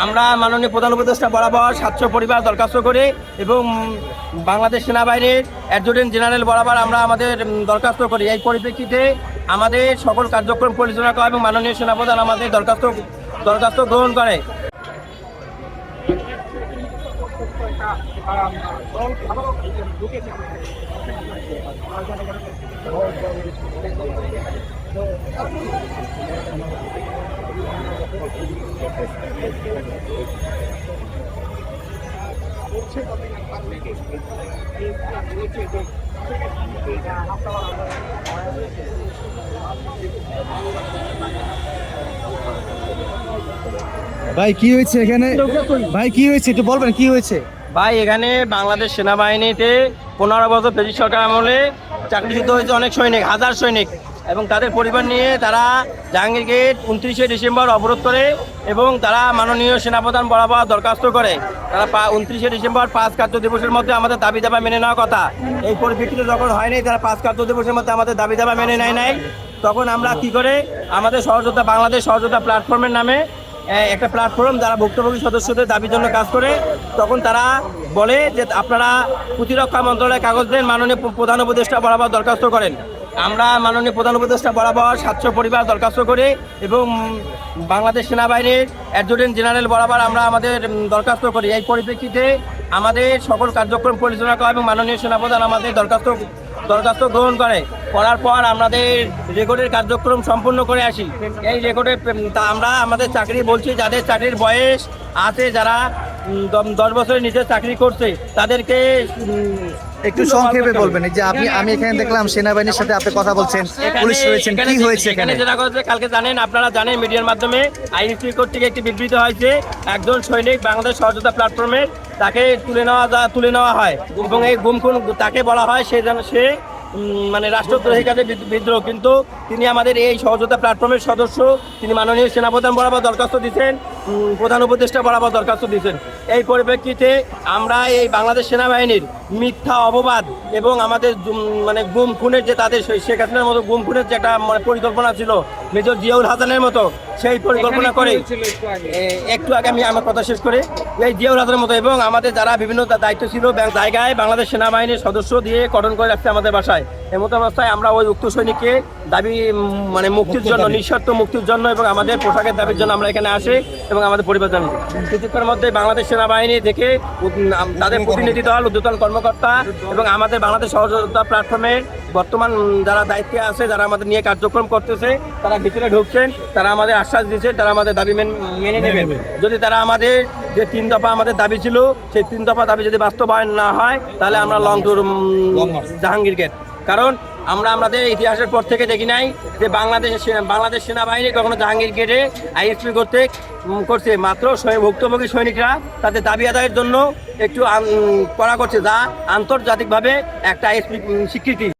আমরা মাননীয় প্রধান উপদেষ্টা বরাবর সাতশো পরিবার দরখাস্ত করি এবং বাংলাদেশ সেনাবাহিনীর অ্যাডজুটেন্ট জেনারেল বরাবর আমরা আমাদের দরখাস্ত করি। এই পরিপ্রেক্ষিতে আমাদের সকল কার্যক্রম পরিচালনা করা এবং মাননীয় সেনাপ্রধান আমাদের দরখাস্ত দরখাস্ত গ্রহণ করে। ভাই, কি হয়েছে এখানে? ভাই, কি হয়েছে? একটু বলবেন, কি হয়েছে? ভাই, এখানে বাংলাদেশ সেনাবাহিনীতে পনেরো বছর ব্রিটিশ সরকার আমলে চাকরিচ্যুত হয়েছে অনেক সৈনিক, হাজার সৈনিক। এবং তাদের পরিবার নিয়ে তারা জাহাঙ্গীর গেট উনত্রিশে ডিসেম্বর অবরোধ করে এবং তারা মাননীয় সেনাপ্রধান বরাবর দরখাস্ত করে। তারা উনত্রিশে ডিসেম্বর পাঁচ কার্য দিবসের মধ্যে আমাদের দাবি দাবা মেনে নেওয়ার কথা। এই পরিপ্রেক্ষিতে যখন হয়নি তারা পাঁচ কার্য দিবসের মধ্যে আমাদের দাবি দাবা মেনে নেয় নাই। তখন আমরা কি করে, আমাদের সহযোদ্ধা বাংলাদেশ সহযোদ্ধা প্ল্যাটফর্মের নামে একটা প্ল্যাটফর্ম যারা ভুক্তভোগী সদস্যদের দাবির জন্য কাজ করে, তখন তারা বলে যে আপনারা প্রতিরক্ষা মন্ত্রণালয়ের কাগজ দেন, মাননীয় প্রধান উপদেষ্টা বরাবর দরখাস্ত করেন। আমরা মাননীয় প্রধান উপদেষ্টা বরাবর সাতশো পরিবার দরখাস্ত করে এবং বাংলাদেশ সেনাবাহিনীর অ্যাডজুটেন্ট জেনারেল বরাবর আমরা আমাদের দরখাস্ত করি। এই পরিপ্রেক্ষিতে আমাদের সকল কার্যক্রম পরিচালনা করা এবং মাননীয় সেনাপ্রধান আমাদের দরখাস্ত দরখাস্ত গ্রহণ করে। করার পর আমাদের রেকর্ডের কার্যক্রম সম্পূর্ণ করে আসি। এই রেকর্ডে আমরা আমাদের চাকরি বলছি, যাদের চাকরির বয়স আছে যারা দশ বছরের নিচে চাকরি করছে তাদেরকে একটু সংক্ষেপে বলবেন যে আপনি আমি এখানে দেখলাম সেনাবাহিনীর সাথে আপনি কথা বলছেন পুলিশ রয়েছেন কি হয়েছে এখানে? যেটা হয়েছে কালকে জানেন আপনারা জানেন মিডিয়ার মাধ্যমে আইএসপি কর্তৃক একটি বিবৃতি হয়েছে একজন সৈনিক বাংলাদেশ সহযোগিতা প্ল্যাটফর্মে তাকে তুলে নেওয়া তুলে নেওয়া হয় এবং এই গুম খুন তাকে বলা হয় সে যেন সে মানে রাষ্ট্রদ্রোহী কাজে বিদ্রোহ কিন্তু তিনি আমাদের এই সহযোগিতা প্ল্যাটফর্মের সদস্য তিনি মাননীয় সেনাপ্রধান বরাবর দরখাস্ত দিচ্ছেন প্রধান উপদেষ্টা বরাবর দরখাস্ত দিচ্ছেন। এই পরিপ্রেক্ষিতে আমরা এই বাংলাদেশ সেনাবাহিনীর মিথ্যা অপবাদ এবং আমাদের মানে গুম খুনের যে তাদের শেখ হাসিনার মতো গুম খুনের যে একটা মানে পরিকল্পনা ছিল মেজর জিয়াউল হাসানের মতো সেই পরিকল্পনা করে একটু আগে। আমি আমার কথা শেষ করে। এই জিয়াউল হাসানের মতো এবং আমাদের যারা বিভিন্ন দায়িত্ব ছিল ব্যাং- জায়গায় বাংলাদেশ সেনাবাহিনীর সদস্য দিয়ে কটন করে রাখছে আমাদের বাসায়। এমতো অবস্থায় আমরা ওই উক্ত সৈনিককে দাবি মানে মুক্তির জন্য নিঃশর্ত মুক্তির জন্য এবং আমাদের পোশাকের দাবির জন্য আমরা এখানে আসি এবং আমাদের পরিবার জানি কিছুক্ষণের মধ্যে বাংলাদেশ সেনাবাহিনী থেকে তাদের প্রতিনিধি দল উদ্যতন কর্মকর্তা এবং আমাদের বাংলাদেশ সহযোগিতা প্ল্যাটফর্মের বর্তমান যারা দায়িত্বে আছে যারা আমাদের নিয়ে কার্যক্রম করতেছে তারা ভিতরে ঢুকছেন তারা আমাদের আশ্বাস দিচ্ছেন তারা আমাদের দাবি মেন- মেনে নেবেন। যদি তারা আমাদের যে তিন দফা আমাদের দাবি ছিল সেই তিন দফা দাবি যদি বাস্তবায়ন না হয় তাহলে আমরা লং টুর জাহাঙ্গীর গেট কারণ আমরা আমাদের ইতিহাসের পর থেকে দেখি নাই যে বাংলাদেশের সেনা- বাংলাদেশ সেনাবাহিনী কখনো জাহাঙ্গীর গেটে আইএসপি করতে করছে। মাত্র ভুক্তভোগী সৈনিকরা তাদের দাবি আদায়ের জন্য একটু করা করছে, যা আন্তর্জাতিকভাবে একটা আইএসপি স্বীকৃতি।